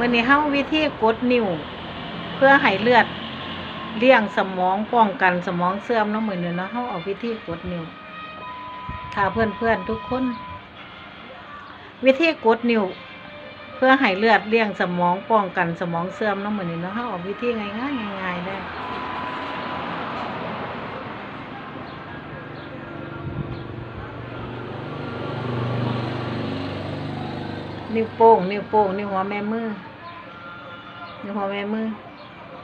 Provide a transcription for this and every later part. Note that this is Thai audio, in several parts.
มื้อนี้เฮาวิธีกดนิ้ว เพื่อให้เลือดเลี้ยงสมองป้องกันสมองเสื่อมเนาะมื้อนี้เนาะเฮาเอาวิธีกดนิ้วถ้าเพื่อนๆทุกคน วิธีกดนิ้ว เพื่อให้เลือดเลี้ยงสมองป้องกันสมองเสื่อมเนาะมื้อนี้เนาะเฮาเอาวิธีง่ายๆง่ายๆได้นิ้วโป้งนิ้วโป้งนิ้วหัวแม่มือ นิ้วหัวแม่มือ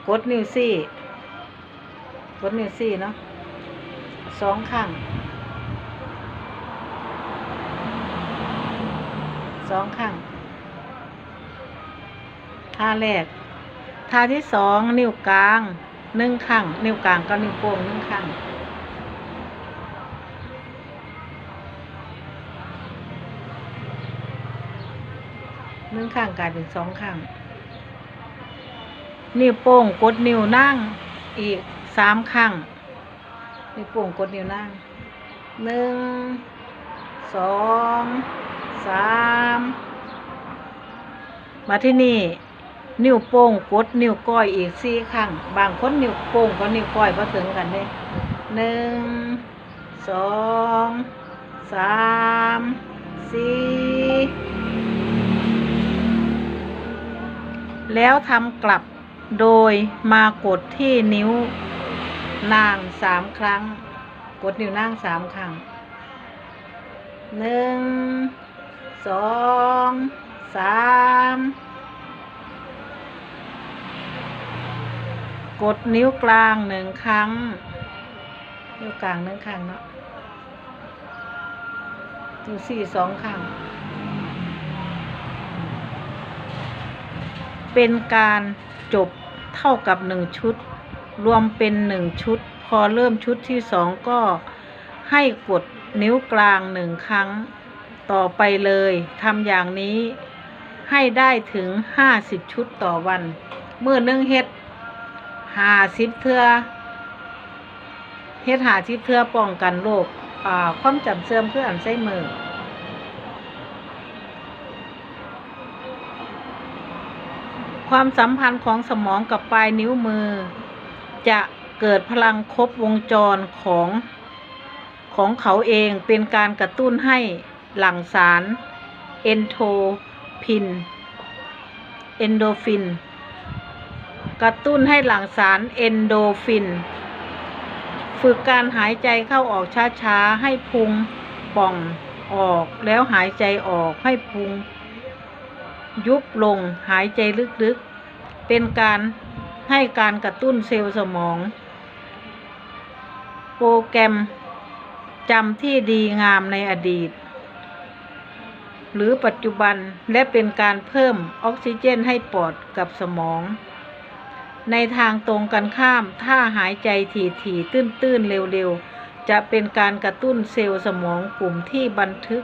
กดนิ้วซี่ กดนิ้วซี่เนาะสองข้างสองข้างท่าแรกท่าที่สองนิ้วกลางหนึ่งข้างนิ้วกลางก็นิ้วโป้งหนึ่งข้างหนึ่งข้างกลายเป็นสองข้าง นิ้วโป้งกดนิ้วนั่งอีกสามข้งนิ้วโป้งกดนิ้วนั่งหนึ่งสองสามมาที่นี่นิ้วโป้งกดนิ้วก้อยอีกสี่ข้งบางคนนิ้วโป้งกับนิ้วก้อยพอถึงกันเด้หนึ่งสองสามสี่แล้วทำกลับ โดยมากดที่นิ้วนางสามครั้ง กดนิ้วนางสามครั้งหนึ่งสองสามกดนิ้วกลางหนึ่งครั้ง นิ้วกลางหนึ่งครั้งเนาะนิ้วสี่สองครั้ง เป็นการจบเท่ากับหนึ่งชุด รวมเป็นหนึ่งชุด พอเริ่มชุดที่สองก็ให้กดนิ้วกลางหนึ่งครั้ง ต่อไปเลยทำอย่างนี้ให้ได้ถึงห้าสิบชุดต่อวัน เมื่อนึ่งเฮ็ดหาสิบเทือเฮ็ดหาสิบเทือป้องกันโรคความจำเสื่อมคืออัลไซเมอร์ ความสัมพันธ์ของสมองกับปลายนิ้วมือ จะเกิดพลังครบวงจรของของเขาเองเป็นการกระตุ้นให้หลั่งสาร เอนโทพิน เอนโดฟิน กระตุ้นให้หลั่งสารเอนโดฟิน ฝึกการหายใจเข้าออกช้าๆ ให้พุงป่องออกแล้วหายใจออกให้พุง ยุบลงหายใจลึกๆ เป็นการให้การกระตุ้นเซลล์สมอง โปรแกรมจำที่ดีงามในอดีต หรือปัจจุบันและเป็นการเพิ่มออกซิเจนให้ปอดกับสมอง ในทางตรงกันข้ามถ้าหายใจถี่ๆตื้นๆเร็วๆ จะเป็นการกระตุ้นเซลล์สมองกลุ่มที่บันทึก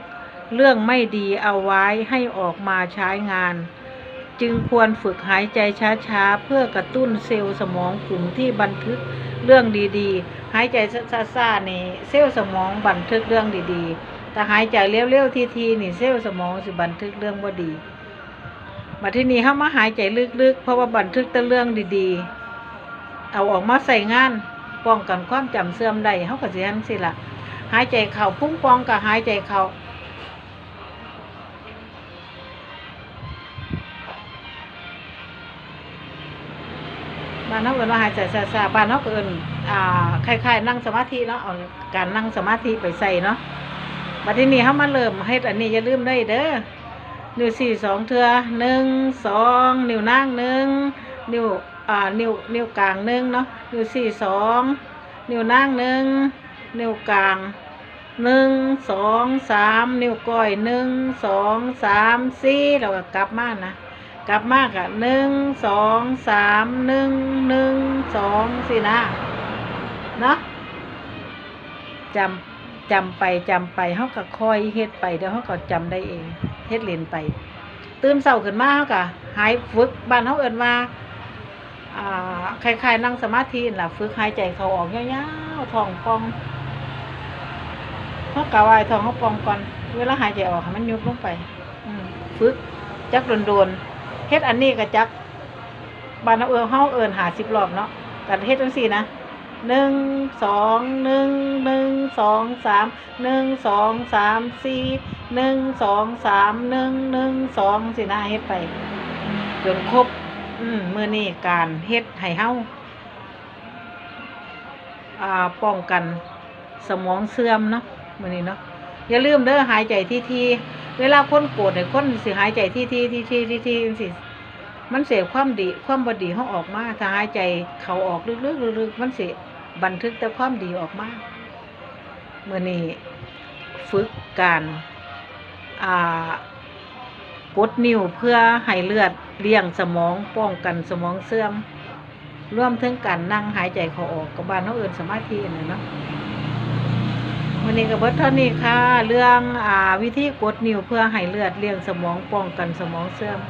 เรื่องไม่ดีเอาไว้ให้ออกมาใช้งาน จึงควรฝึกหายใจช้าๆ เพื่อกระตุ้นเซลล์สมองกลุ่มที่บันทึกเรื่องดีๆ หายใจซ่าๆนี่เซลล์สมองบันทึกเรื่องดีๆ แต่หายใจเร็วๆทีๆนี่เซลล์สมองสิบันทึกเรื่องบ่ดีมาที่นี่เฮามาหายใจลึกๆ เพราะว่าบันทึกแต่เรื่องดีๆ เอาออกมาใส่งานป้องกันความจำเสื่อมได้เฮาก็สิจังซี่ล่ะหายใจเข้าพุ่งปองก็หายใจเข้า บ้านเฮาเอิ้นว่าหายใจซ่าๆบ้านเฮาก็เอิ้นอ่าคล้ายๆนั่งสมาธิเนาะเอาการนั่งสมาธิไปใส่เนาะบัดนี้เฮามาเริ่มเฮ็ดอันนี้อย่าลืมได้เด้อนิ้วสี่สองเทือหนึ่งสองนิ้วนางหนึ่งนิ้วอ่านิ้วนิ้วกลางหนึ่งเนาะนิ้วสี่สองนิ้วนางหนึ่งนิ้วกลางหนึ่งสองสามนิ้วก้อยหนึ่งสองสามสี่แล้วก็กลับมานะ กลับมากอะหนึ่งสองสามหนึ่งหนึ่งสองสี่นะเนาะจำจำไปจำไปเขาก็คอยเฮ็ดไปเดี๋ยวเขาก็จำได้เองเฮ็ดเรียนไป ตื่นเช้าขึ้นมาเขาก็หายฝึกบ้านเขาเอิ้นว่าอ่าคล้ายๆนั่งสมาธิน่ะฝึกหายใจเขาออกยาวๆท้องป่องเขากะวายท้องเขาปองก่อน เวลาหายใจออกมันยุบลงไปฝึกจักโดนๆ เฮ็ดอันนี้ก็จักบานเราเอิ้นเฮาเอิ้น50รอบเนาะกันเฮ็ดจังซี่นะหนึ่งสองหนึ่งหนึ่งสองสามหนึ่งสองสามสี่หนึ่งสองสามหนึ่งหนึ่งสองสินะเฮ็ดไปจนครบอืมมื้อนี้การเฮ็ดให้เฮาอ่าป้องกันสมองเสื่อมเนาะมื้อนี้เนาะอย่าลืมเด้อหายใจที่ๆ เวลาคนโกรธเนี่ยคนสิหายใจที่ๆที่ที่ๆจังซี่มันเสียความดีความบดีเฮาออกมาถ้าหายใจเขาออกลึกๆลึกๆมันเสิบันทึกแต่ความดีออกมาเมื้อนี้ฝึกการอ่ากดนิ้วเพื่อให้เลือดเลี้ยงสมองป้องกันสมองเสื่อมร่วมถึงการนั่งหายใจเขาออกกับบ้านเขาเอื่นสมาธินี่เนาะ วันนี้ก็เบิดเท่านี้ค่ะ เรื่องอ่าวิธีกดนิ้วเพื่อให้เลือดเลี้ยงสมองป้องกันสมองเสื่อม